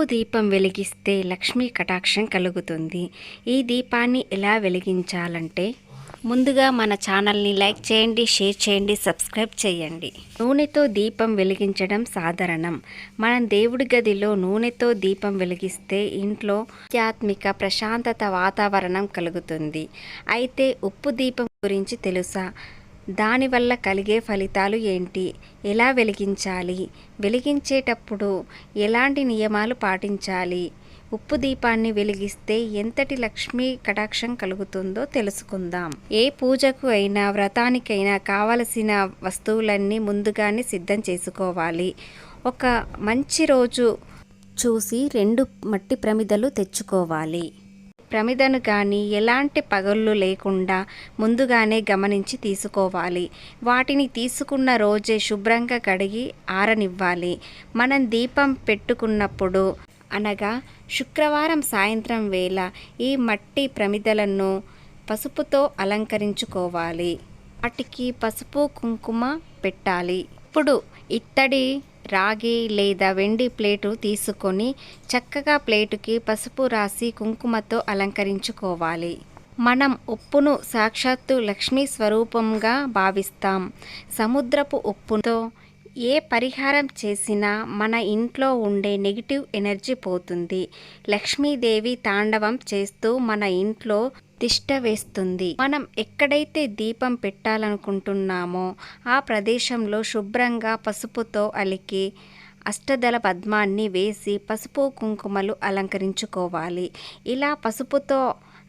ఉప్పు దీపం వెలిగిస్తే లక్ష్మీ కటాక్షం కలుగుతుంది. ఈ దీపాన్ని ఎలా వెలిగించాలంటే ముందుగా మన ఛానల్ని లైక్ చేయండి షేర్ చేయండి సబ్స్క్రైబ్ చేయండి. నూనెతో దీపం వెలిగించడం సాధారణం. మనం దేవుడి గదిలో నూనెతో దీపం వెలిగిస్తే ఇంట్లో ఆధ్యాత్మిక ప్రశాంతత వాతావరణం కలుగుతుంది. అయితే ఉప్పు దీపం గురించి తెలుసా? దానివల్ల కలిగే ఫలితాలు ఏంటి? ఎలా వెలిగించాలి? వెలిగించేటప్పుడు ఎలాంటి నియమాలు పాటించాలి? ఉప్పు దీపాన్ని వెలిగిస్తే ఎంతటి లక్ష్మీ కటాక్షం కలుగుతుందో తెలుసుకుందాం. ఏ పూజకు అయినా వ్రతానికైనా కావలసిన వస్తువులన్నీ ముందుగానే సిద్ధం చేసుకోవాలి. ఒక మంచి రోజు చూసి రెండు మట్టి ప్రమిదలు తెచ్చుకోవాలి. ప్రమిదను కానీ ఎలాంటి పగళ్ళు లేకుండా ముందుగానే గమనించి తీసుకోవాలి. వాటిని తీసుకున్న రోజే శుభ్రంగా కడిగి ఆరనివ్వాలి. మనం దీపం పెట్టుకున్నప్పుడు అనగా శుక్రవారం సాయంత్రం వేళ ఈ మట్టి ప్రమిదలను పసుపుతో అలంకరించుకోవాలి. వాటికి పసుపు కుంకుమ పెట్టాలి. ఇప్పుడు ఇత్తడి రాగి లేదా వెండి ప్లేటు తీసుకొని చక్కగా ప్లేటుకి పసుపు రాసి కుంకుమతో అలంకరించుకోవాలి. మనం ఉప్పును సాక్షాత్తు లక్ష్మీ స్వరూపంగా భావిస్తాం. సముద్రపు ఉప్పుతో ఏ పరిహారం చేసినా మన ఇంట్లో ఉండే నెగిటివ్ ఎనర్జీ పోతుంది. లక్ష్మీదేవి తాండవం చేస్తూ మన ఇంట్లో తిష్ట వేస్తుంది. మనం ఎక్కడైతే దీపం పెట్టాలనుకుంటున్నామో ఆ ప్రదేశంలో శుభ్రంగా పసుపుతో అలికి అష్టదళ పద్మాన్ని వేసి పసుపు కుంకుమలు అలంకరించుకోవాలి. ఇలా పసుపుతో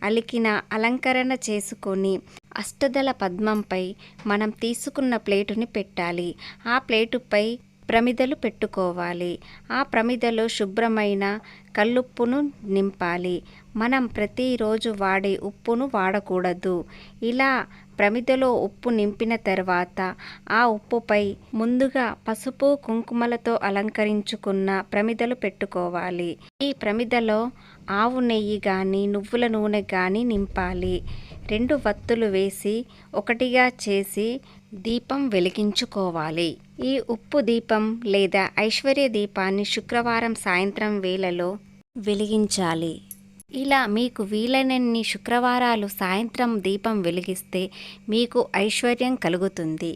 అలికిన అలంకరణ చేసుకొని అష్టదళ పద్మంపై మనం తీసుకున్న ప్లేటుని పెట్టాలి. ఆ ప్లేటుపై ప్రమిదలు పెట్టుకోవాలి. ఆ ప్రమిదలో శుభ్రమైన కల్లుప్పును నింపాలి. మనం ప్రతిరోజు వాడే ఉప్పును వాడకూడదు. ఇలా ప్రమిదలో ఉప్పు నింపిన తర్వాత ఆ ఉప్పుపై ముందుగా పసుపు కుంకుమలతో అలంకరించుకున్న ప్రమిదలు పెట్టుకోవాలి. ఈ ప్రమిదలో ఆవు నెయ్యి కానీ నువ్వుల నూనె కానీ నింపాలి. రెండు వత్తులు వేసి ఒకటిగా చేసి దీపం వెలిగించుకోవాలి. ఈ ఉప్పు దీపం లేదా ఐశ్వర్య దీపాన్ని శుక్రవారం సాయంత్రం వేళలో వెలిగించాలి. ఇలా మీకు వీలైనన్ని శుక్రవారాలు సాయంత్రం దీపం వెలిగిస్తే మీకు ఐశ్వర్యం కలుగుతుంది.